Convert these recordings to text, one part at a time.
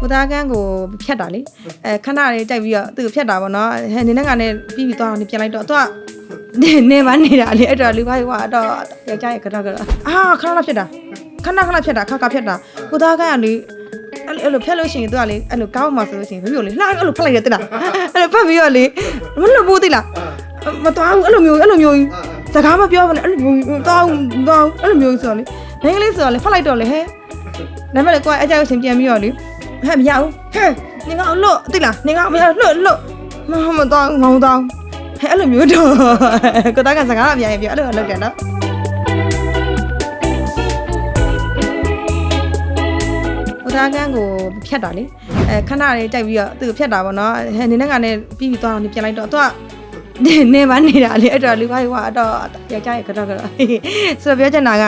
ကိုသားကန်းကိုဖြတ်တာလေအဲခဏလေးကြိုက်ပြီးတော့သူ့ကိုဖြတ်တာပေါ့နော်ဟဲ့နေနဲ့ကနေပြီးပြီးသွားတော့နေပြန်လိုက်တော့သူကနေနေမနေတာလေအဲ့တော့လူပါရွာတော့ယောက်ျားရဲ့ကတော့ကတော့အာခဏလောက်ဖြတ်တာခဏခဏဖြတ်တာခါခါဖြတ်တာကိုသားကန်းကလေအဲ့လိုအဲ့လိုဖြတ်လို့ရှိရင်သူကလေအဲ့လိုကောင်းမှဆိုလို့ရှိရင်ဘယ်လိုလဲလှအဲ့လိုဖက်လိုက်ရတဲ့လားအဲ့လိုဖက်ပြီးတော့လေမလွတ်ဘူးသိလားမတော်ဘူးအဲ့လိုမျိုးအဲ့လိုမျိုးစကားမပြောဘဲနဲ့အဲ့လိုမျိုးတောင်းတောင်းအဲ့လိုမျိုးဆိုတော့လေမင်းကလေးဆိုတော့လေဖက်လိုက်တော့လေဟဲ့ဒါမဲ့လေကိုကအကြောက်ရှင်ပြန်ပြီးတော့လေ ဟဲ့မရဘူးဟဲ့နေငါလွတ်သိလားနေငါမရလွတ်လွတ်မမတောင်းငောင်းတောင်းဟဲ့အဲ့လိုမျိုးတော့ကိုသားကစကားအများကြီးပြောအဲ့လိုလုပ်တယ်နော်ကိုသားကန်းကိုဖြတ်တာလေအဲခဏလေးတိုက်ပြီးတော့သူ့ကိုဖြတ်တာပေါ့နော်ဟဲ့နေနဲ့ကနေပြီးပြီးသွားတော့နေပြန်လိုက်တော့သူကနေနေမနေတာလေအဲ့တော့လူပါရွာတော့ယောက်ျားရဲ့ကတော့ကတော့ဆိုတော့ပြောချင်တာက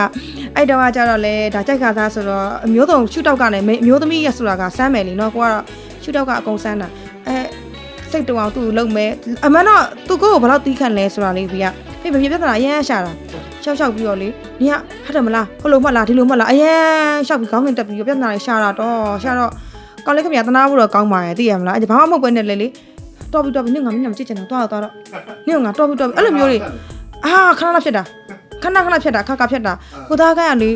အဲ့တော့ကကြတော့လေဒါကြိုက်ခါသားဆိုတော့အမျိုးစုံရှုတောက်ကလည်းအမျိုးသမီးရဲ့ဆိုတာကစမ်းမယ်လीနော်ကိုကတော့ရှုတောက်ကအကုန်စမ်းတာအဲစိတ်တူအောင်သူ့ကိုလုံမယ်အမှန်တော့သူကိုကိုဘယ်လောက်တီးခံလဲဆိုတာလေးပြီးကဖေဖေပြဿနာအရင်ရှာတာရှောက်ရှောက်ပြီးတော့လေနေကဟုတ်တယ်မလားဟုတ်လို့မှတ်လားဒီလိုမှတ်လားအရင်ရှောက်ပြီးခေါင်းစဉ်တက်ပြီးပြဿနာလေးရှာတာတော့ရှာတော့ကောင်းလေးခင်ဗျာတနာဖို့တော့ကောင်းပါရဲ့သိရမလားအဲ့ဘာမှမဟုတ်ပဲနဲ့လေလေတော်ပြီတော်ပြီနင့်ငါမင်းညမကြည့်ချင်တော့တော့တော့တော့နင့်ငါတော်ပြီတော်ပြီအဲ့လိုမျိုးတွေအာခဏခဏဖြစ်တာ ခဏခဏဖြစ်တာခါခါဖြစ်တာကိုသားကန်းကလေ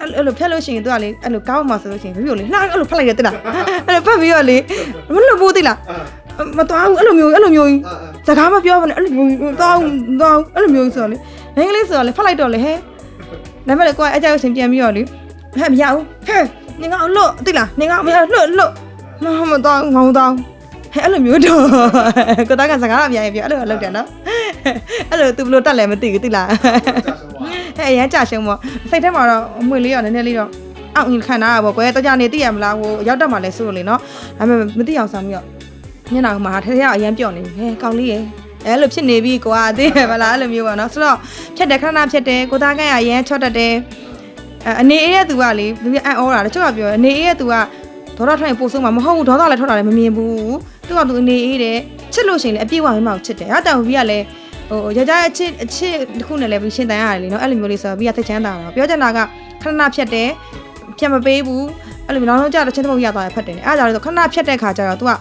အဲ့လိုဖြတ်လို့ရှိရင်သူကလေအဲ့လိုကောင်းမှဆိုလို့ရှိရင်ဘယ်လိုလဲလှအဲ့လိုဖက်လိုက်ရတဲ့လားအဲ့လိုဖက်ပြီးတော့လေမလွတ်ဘူးသိလားမတော်ဘူးအဲ့လိုမျိုးအဲ့လိုမျိုးစကားမပြောဘဲနဲ့အဲ့လိုမျိုးတောင်းတောင်းအဲ့လိုမျိုးဆိုတော့လေမင်းကလေးဆိုတော့လေဖက်လိုက်တော့လေဟဲ့ဒါမဲ့လေကိုကအကြောက်ရှင်ပြန်ပြီးတော့လေဟဲ့မရဘူးဟဲ့နေငါလွတ်သိလားနေငါမရလွတ်လွတ်မမတော်ငောင်းတောင်းဟဲ့အဲ့လိုမျိုးတော့ကိုသားကစကားအများကြီးပြောအဲ့လိုလုပ်တယ်နော် အဲ့လိုသူဘလို့တက်လဲမသိဘူးသိလားဟဲ့အရန်ကြရှုံးပေါ့စိတ်ထဲမှာတော့အမွေလေးရောနည်းနည်းလေးတော့အောင့်ရင်ခံတာပေါ့ကွယ်တကြနေသိရမလားဟိုရောက်တက်မှလဲဆိုလို့လေနော်ဒါပေမဲ့မသိအောင်ဆောင်ပြီးတော့ညနာမှာထဲထဲကအရန်ပြော့နေပြီဟဲကောင်းလေးရဲ့အဲ့လိုဖြစ်နေပြီကိုကသိရမလားအဲ့လိုမျိုးပေါ့နော်ဆိုတော့ဖြတ်တယ်ခဏခဏဖြတ်တယ်ကိုသားကန်းရရန်ချော့တတ်တယ်အဲအနေအေးရဲ့သူကလေဘယ်အံ့ဩတာတချို့ကပြောအနေအေးရဲ့သူကဒေါသထိုင်ပို့ဆုံးမှာမဟုတ်ဘူးဒေါသလည်းထွက်တာလည်းမမြင်ဘူးသူကသူအနေအေးတယ်ချစ်လို့ရှိရင်လည်းအပြည့်အဝမင်းမောက်ချစ်တယ်အဲ့တောင်ပြီးကလည်း ဟိုရကြအချစ်အချစ်တစ်ခုနဲ့လည်းပြီးရှင်းတန်ရတယ်လीเนาะအဲ့လိုမျိုးလေးဆိုတော့ပြီးရသိချမ်းတာတော့ပြောချင်တာကခဏဖြတ်တယ်ဖြတ်မပေးဘူးအဲ့လိုမျိုးနောက်ဆုံးကြတော့ချင်းတပုတ်ရသွားတယ်ဖတ်တယ်အဲ့ဒါကြတော့ခဏဖြတ်တဲ့ခါကျတော့ तू က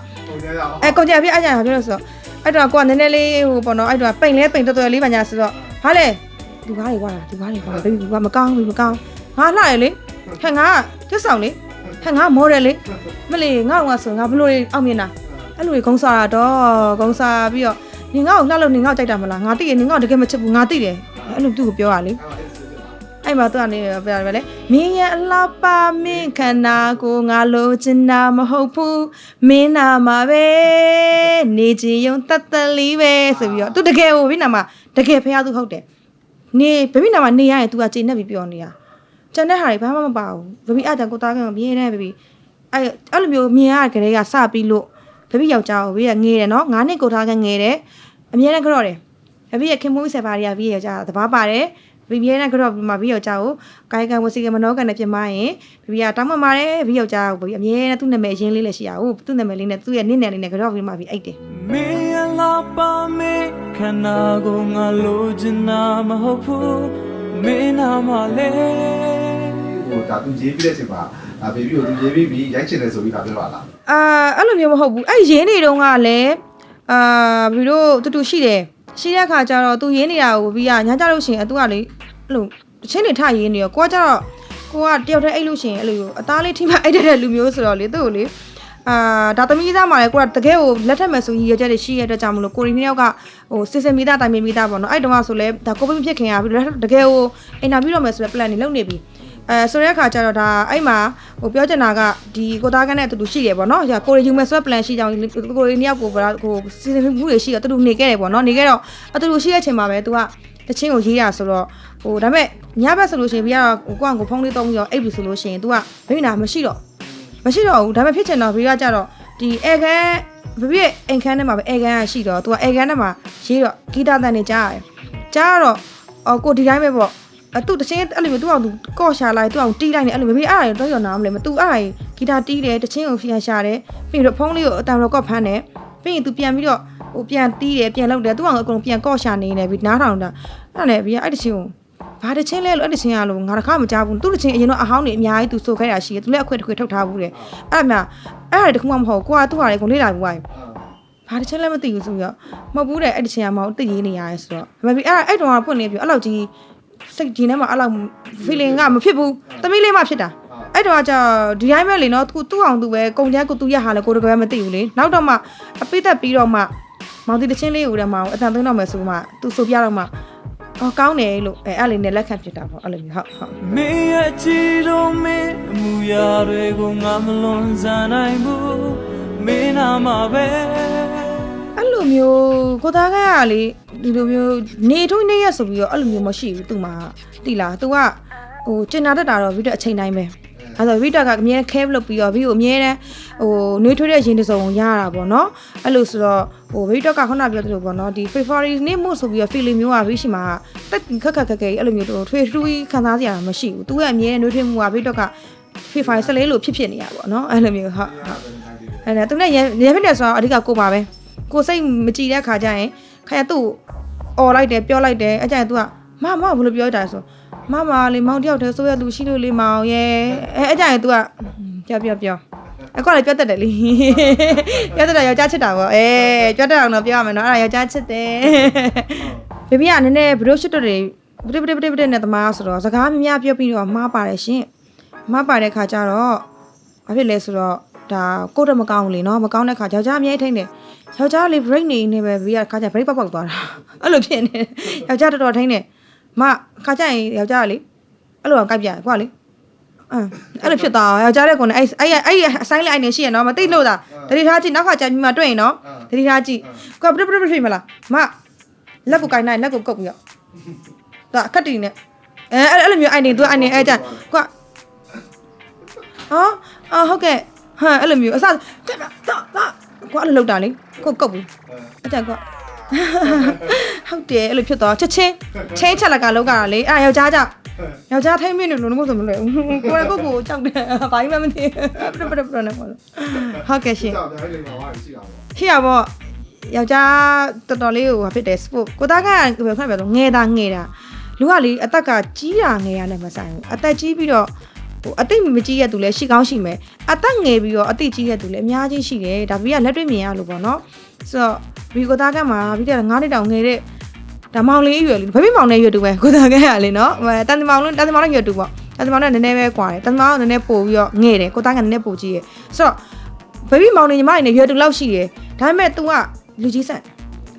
အဲကုန်ကြပြအဲ့ကြရပြောလို့ဆိုတော့အဲ့တော့ကိုကနည်းနည်းလေးဟိုပေါ့နော်အဲ့တော့ပိန်လဲပိန်တော်တော်လေးပါညာဆိုတော့ဟာလေဒီကားတွေကွာဒီကားတွေကွာဘယ်ဒီကမကောင်းဘူးမကောင်းငါလှရလေဟဲ့ငါကျွတ်ဆောင်လေဟဲ့ငါမော်ဒယ်လေမလေးငါတော့ဆိုငါဘလို့အောင်မြင်တာအဲ့လိုဂုံစားတာတော့ဂုံစားပြီးတော့ နင်ငါ့ကိုလှလို့နင်ငါ့ကိုကြိုက်တာမလားငါသိတယ်နင်ငါ့ကိုတကယ်မချစ်ဘူးငါသိတယ်အဲ့လိုသူ့ကိုပြောရလေအဲ့မှာသူကနေပြောရတယ်လေမင်းရဲ့အလားပါမင်းခန္ဓာကိုငါလိုချင်တာမဟုတ်ဘူးမင်းနာမှာပဲနေချင်ယုံတတ်တလေးပဲဆိုပြီးတော့သူတကယ်ကိုဘိနာမှာတကယ်ဖះသူဟုတ်တယ်နေဘိနာမှာနေရရင် तू ကချိန်နေပြီးပြောနေတာကျန်တဲ့ဟာတွေဘာမှမပါဘူးဘဘီအားကြောင့်ကိုသားကမြင်နေဘဘီအဲ့အဲ့လိုမျိုးမြင်ရတဲ့ကလေးကစပြီးလို့ ဘဘီယောက်ျားကိုဘဘီကငေးတယ်နော်9နှစ်ကိုထားကငေးတယ်အမြဲတမ်းကြော့တယ်ဘဘီရဲ့ခင်မွေးဆယ်ပါးတွေကဘဘီယောက်ျားတဘာပါတယ်ဘဘီရဲ့ကြော့ပြီးမှဘဘီယောက်ျားကိုကာယကံဝစီကမနောကံနဲ့ပြင်မရင်ဘဘီကတောင်းပန်ပါတယ်ဘဘီယောက်ျားကိုဘဘီအမြဲတမ်းသူ့နာမည်ရင်းလေးလည်းရှိရအောင်သူ့နာမည်လေးနဲ့သူ့ရဲ့နင့်နယ်လေးနဲ့ကြော့ပြီးမှပြီးအိတ်တယ်မင်းအလားပါမေခန္ဓာကိုငါလိုချင်တာမဟုတ်ဘူးမင်းနာမလဲဟိုဒါသူရေးပြီးတဲ့အချိန်မှာ ဒါဘေဘီကိုသူရေးပြီးပြီးရိုက်ချင်တယ်ဆိုပြီးဒါပြောတာလားအာအဲ့လိုမျိုးမဟုတ်ဘူးအဲ့ရင်းနေတုန်းကလည်းအာဘီတို့တူတူရှိတယ်ရှိတဲ့အခါကျတော့သူရင်းနေတာကိုဘီကညာကြလို့ရှိရင်အတူကလေအဲ့လိုတချင်းတွေထရင်းနေရောကိုကကျတော့ကိုကတယောက်တည်းအိတ်လို့ရှိရင်အဲ့လိုအသားလေးထိမအိတ်တဲ့လူမျိုးဆိုတော့လေသူ့ကိုလေအာဒါသမီးသားမှာလေကိုကတကယ်ကိုလက်ထက်မဲ့ဆိုရည်ရချက်တွေရှိရတဲ့ကြောင့်မလို့ကိုရီနှစ်ယောက်ကဟိုစစ်စင်မိသားတိုင်ပင်မိသားပေါ့နော်အဲ့တုန်းကဆိုလဲဒါကိုပိမဖြစ်ခင်ရပြီးတော့တကယ်ကိုအင်တာဗျူးတော့မယ်ဆိုတဲ့ plan တွေလုပ်နေပြီ အဲဆိုတဲ့အခါကျတော့ဒါအဲ့မှာဟိုပြောချင်တာကဒီကိုသားကန်းနဲ့အတူတူရှိတယ်ပေါ့နော်။ကြာကိုရီယူမယ်ဆိုတဲ့ plan ရှိကြောင်းကိုရီနှစ်ယောက်ကိုဗလားကိုစီစဉ်မှုတွေရှိတော့အတူတူနေခဲ့တယ်ပေါ့နော်။နေခဲ့တော့အတူတူရှိတဲ့အချိန်မှာပဲ तू ကတချင်းကိုရေးရဆိုတော့ဟိုဒါပေမဲ့ညဘက်ဆိုလို့ရှိရင်ပြီးတော့ကိုကောင်ကိုဖုန်းလေးသုံးပြီးတော့အိပ်ပြီဆိုလို့ရှိရင် तू ကဘယ်နာမရှိတော့မရှိတော့ဘူးဒါပေမဲ့ဖြစ်ချင်တော့ပြီးတော့ကြတော့ဒီအဲခန်းဘပြည့်အိမ်ခန်းထဲမှာပဲအဲခန်းကရှိတော့ तू ကအဲခန်းထဲမှာရေးတော့ဂီတတန်နေကြားရတယ်။ကြားတော့အော်ကိုဒီတိုင်းပဲပေါ့ အတူတချင်းအဲ့လိုမျိုးသူ့အောင်သူကော့ရှာလိုက်သူ့အောင်တီးလိုက်နေအဲ့လိုမျိုးမေအားရတော့ရောနာမလဲမသူအားရဂီတာတီးတယ်တချင်းကိုဖျန်ရှာတယ်ပြီးတော့ဖုန်းလေးကိုအတန်တော့ကော့ဖမ်းတယ်ပြီးရင်သူပြန်ပြီးတော့ဟိုပြန်တီးတယ်ပြန်လုပ်တယ်သူ့အောင်အကုန်ပြန်ကော့ရှာနေနေပြီးနားထောင်တာအဲ့နဲ့ပြီးအဲ့တချင်းကိုဘာတချင်းလဲလို့အဲ့တချင်းရလို့ငါတခါမကြားဘူးသူတချင်းအရင်တော့အဟောင်းနေအများကြီးသူဆိုခဲ့တာရှိတယ်သူလည်းအခွင့်တစ်ခွင့်ထုတ်ထားဘူးတဲ့အဲ့ဒါမှအဲ့ဒါတခုမှမဟုတ်ကိုကသူ့ဟာလေကိုလေးလာပြီးွားရင်ဘာတချင်းလဲမသိဘူးဆိုပြီးတော့မဟုတ်ဘူးတဲ့အဲ့တချင်းရမဟုတ်သိရေးနေရတယ်ဆိုတော့မပြီးအဲ့အဲ့တော့ကပွင့်နေပြီအဲ့လောက်ကြီး စိတ်ဒီထဲမှာအဲ့လောက် feeling ကမဖြစ်ဘူးသမီးလေးမှဖြစ်တာအဲ့တော့ကဒီတိုင်းပဲလေနော်သူသူ့အောင်သူပဲကုံချမ်းကိုသူရဟာလဲကိုတကယ်မသိဘူးလေနောက်တော့မှအပိသက်ပြီးတော့မှမောင်တီတချင်းလေးကိုတည်းမှအတန်သွင်းတော့မယ်ဆိုမှသူဆိုပြတော့မှအော်ကောင်းတယ်လို့အဲအဲ့လေးနဲ့လက်ခံဖြစ်တာပေါ့အဲ့လိုမျိုးဟုတ်ဟုတ်မင်းရဲ့ကြည်တော်မင်းအမူအရာတွေကိုငါမလွန်ဆန်နိုင်ဘူးမင်းနာမှာပဲအဲ့ လိုမျိုးကိုသားကကလေဒီလိုမျိုးနေထုံးနေရဆိုပြီးတော့အဲ့လိုမျိုးမရှိဘူးသူ့မှာတိလား तू ကဟိုကျင်နာတတ်တာတော့ဗီဒီယိုအချိန်တိုင်းပဲအဲ့တော့ဗီဒီယိုကအမြဲခဲလုပ်ပြီးတော့ဗီဒီယိုအမြဲတမ်းဟိုနှွေးထွေးတဲ့ရင်တစုံရတာပေါ့နော်အဲ့လိုဆိုတော့ဟိုဗီဒီယိုကခုနပြောသလိုပေါ့နော်ဒီ favorite နေမို့ဆိုပြီးတော့ feeling မျိုးอ่ะဗီရှိမှာတက်ခက်ခက်ခက်ခက်အဲ့လိုမျိုးထွေထွေးခံစားစရာမရှိဘူး तू ရဲ့အမြဲနှွေးထွေးမှုอ่ะဗီဒီယိုက favorite ဆက်လေးလို့ဖြစ်ဖြစ်နေရပါပေါ့နော်အဲ့လိုမျိုးဟုတ်ဟုတ် အဲ့ဒါသူနဲ့ရရဖြစ်တယ်ဆိုတော့အဓိကကိုပါပဲ ကိုစိတ်မကြည်တဲ့ခါကျရင်ခါရသူ့អော်လိုက်တယ်ပြောလိုက်တယ်အကြိုင် तू ကမမဘယ်လိုပြောကြလဲဆိုမမလေးမောင်တယောက်တည်းဆိုရသူရှိလို့လေးမောင်ရဲ့အဲအကြိုင် तू ကပြောပြောပြောအကောလည်းပြောတတ်တယ်လေပြောတတ်တယ်ယောက်ျားချစ်တာပေါ့အဲပြောတတ်အောင်တော့ပြောရမယ်နော်အဲ့ဒါယောက်ျားချစ်တယ်ဘေဘီကနည်းနည်းဘရိုရှစ်တို့တွေပတိပတိပတိပတိနဲ့သမားဆိုတော့စကားများများပြောပြီးတော့မှားပါတယ်ရှင်မှားပါတဲ့ခါကျတော့ဘာဖြစ်လဲဆိုတော့ဒါကိုယ့်တော့မကောင်းဘူးလေနော်မကောင်းတဲ့ခါယောက်ျားအမြဲထိန်တယ် ယောက်ျားလေး break နေနေပဲဘီကခါကျ break ပေါက်ပေါက်သွားတာအဲ့လိုဖြစ်နေယောက်ျားတော်တော်ထိန်တယ်မခါကျရင်ယောက်ျားကလေအဲ့လိုအောင်ကြိုက်ပြကွာလေအဲ့အဲ့လိုဖြစ်သွားယောက်ျားတဲ့ကွန်အဲ့အဲ့အဲ့အဆိုင်လိုက်နေရှိရနော်မသိလို့သာတတိထားကြည့်နောက်ခါကျပြီးမှတွေ့ရင်နော်တတိထားကြည့်ကွာပြပြပြဖြစ်မလားမလက်ကိုကိုင်းနိုင်လက်ကိုကုတ်ပြီးတော့ဒါအခက်တီနဲ့အဲအဲ့လိုမျိုးအိုင်နေသူအိုင်နေအဲ့ကြကွာအော်အော်ဟုတ်ကဲ့ဟာအဲ့လိုမျိုးအစကဲတော့တော့ ကွာအဲ့လိုလောက်တာလေကိုကုတ်ဘူးအဲ့ကြကွာဟုတ်တယ်အဲ့လိုဖြစ်သွားချက်ချင်းချင်းချက်လက်ကလောက်ကတာလေအဲ့ယောက်ျားကြောင့်ယောက်ျားထိမ့်မင်းလို့လို့မဆိုမလွယ်ဘူးကိုယ်ကိုကိုကြောက်တယ်ဘာမှမသိပြပြပြပြနေပါလို့ဟုတ်ကဲ့ရှင်ကြောက်တယ်အဲ့ဒီမှာဟာရှိတာပေါ့ရှိရပေါ့ယောက်ျားတော်တော်လေးကိုဟာဖြစ်တယ် sport ကိုသားကဘယ်ခွင့်ပြောတော့ငဲတာငဲတာလူကလေအသက်ကကြီးတာငဲရနဲ့မဆိုင်ဘူးအသက်ကြီးပြီးတော့ ဟိုအသိမကြီးရသူလည်းရှိကောင်းရှိမယ်အသက်ငယ်ပြီးတော့အသိကြီးရသူလည်းအများကြီးရှိတယ်ဒါပြီးကလက်တွေ့မြင်ရလို့ပေါ့နော်ဆိုတော့ဒီကိုသားကမှာပြီးတော့9နှစ်တောင်ငယ်တဲ့ဒါမောင်လေးရွယ်လေးဘာဖြစ်မောင်လေးရွယ်တူပဲကိုသားကရလေနော်တန်တမောင်လုံးတန်တမောင်လေးရွယ်တူပေါ့တန်တမောင်နဲ့နည်းနည်းပဲကွာတယ်တန်တမောင်ကနည်းနည်းပို့ပြီးတော့ငဲတယ်ကိုသားကနည်းနည်းပို့ကြီးရယ်ဆိုတော့ baby မောင်နေညီမတွေနဲ့ရွယ်တူလောက်ရှိတယ်ဒါပေမဲ့ तू ကလူကြီးဆန်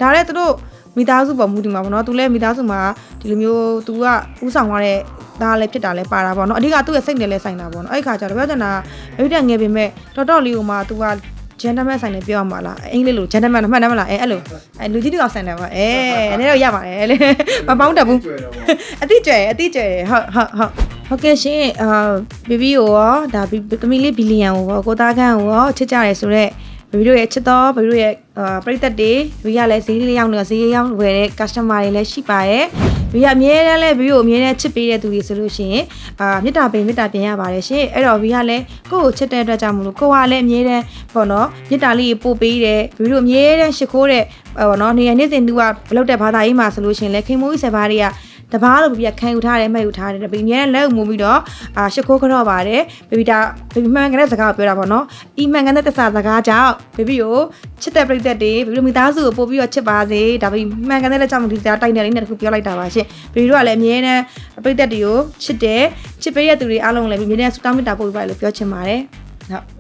ဒါလည်းသူတို့ မိသားစုပေါ်မူတည်မှာပေါ့နော်သူလည်းမိသားစုမှာဒီလိုမျိုးသူကဥဆောင်ရတဲ့ဒါလည်းဖြစ်တာလည်းပါတာပေါ့နော်အဓိကသူ့ရဲ့စိတ်နဲ့လည်းဆိုင်တာပေါ့နော်အဲ့ခါကျတော့ပြောချင်တာမိမိတက်ငယ်ပေမဲ့တော်တော်လေးကမှသူက gentleman ဆိုင်တယ်ပြောရမှာလားအင်္ဂလိပ်လို gentleman မှတ်တယ်မလားအဲအဲ့လိုအဲလူကြီးတကောင်ဆိုင်တယ်ပေါ့အဲနည်းတော့ရပါတယ်လေမပေါင်းတတ်ဘူးအတိကျရယ်အတိကျရယ်ဟုတ်ဟုတ်ဟုတ်ဟုတ်ကဲ့ရှင်အာဘီဘီကိုရောဒါသမီးလေးဘီလီယံကိုရောကိုသားခန်းကိုရောချစ်ကြရယ်ဆိုတော့ ဘီဘီတို့ရဲ့ချစ်တော်ဘီဘီတို့ရဲ့အာပရိသတ်တွေဘီကလည်းဈေးလေးရောက်နေဈေးရောက်ဝယ်တဲ့ customer တွေလည်းရှိပါရဲ့ဘီကအမြဲတမ်းလဲဘီကိုအမြဲတမ်းချစ်ပေးတဲ့သူတွေဆိုလို့ရှိရင်အာမေတ္တာပင်မေတ္တာပြင်ရပါတယ်ရှင်အဲ့တော့ဘီကလည်းကိုယ့်ကိုချစ်တဲ့အတွက်ကြောင့်မလို့ကိုကလည်းအမြဲတမ်းပေါ့နော်မေတ္တာလေးပို့ပေးတယ်ဘီတို့အမြဲတမ်းရှိခိုးတဲ့ပေါ့နော်နေရနေ့စဉ်သူကဘလုပ်တဲ့ဘာသာရေးမှာဆိုလို့ရှိရင်လည်းခင်မိုးကြီးဆယ်ပါးတွေက တပားလို့ပြပြခံယူထားတယ်မှတ်ယူထားတယ်ဘေဘီမြန်လက်မှုပြီးတော့အာရှ िख ိုးကြော့ပါတယ်ဘေဘီဒါဘေဘီမှန်ကန်တဲ့စကားကိုပြောတာပေါ့နော်အီမှန်ကန်တဲ့တစ္ဆာစကားကြောင့်ဘေဘီကိုချစ်တဲ့ပြိသက်တွေဘေဘီတို့မိသားစုကိုပို့ပြီးတော့ချစ်ပါစေဒါဘေဘီမှန်ကန်တဲ့လက်ကြောင့်ဒီတရားတိုက်နေလေးနဲ့တခုပြောလိုက်တာပါရှင်ဘေဘီတို့ကလည်းအမြဲတမ်းပြိသက်တွေကိုချစ်တယ်ချစ်ပေးတဲ့သူတွေအားလုံးလည်းဘေဘီနဲ့ဆူတောင်းမေတ္တာပို့ပေးပါလို့ပြောချင်ပါတယ်ဟုတ်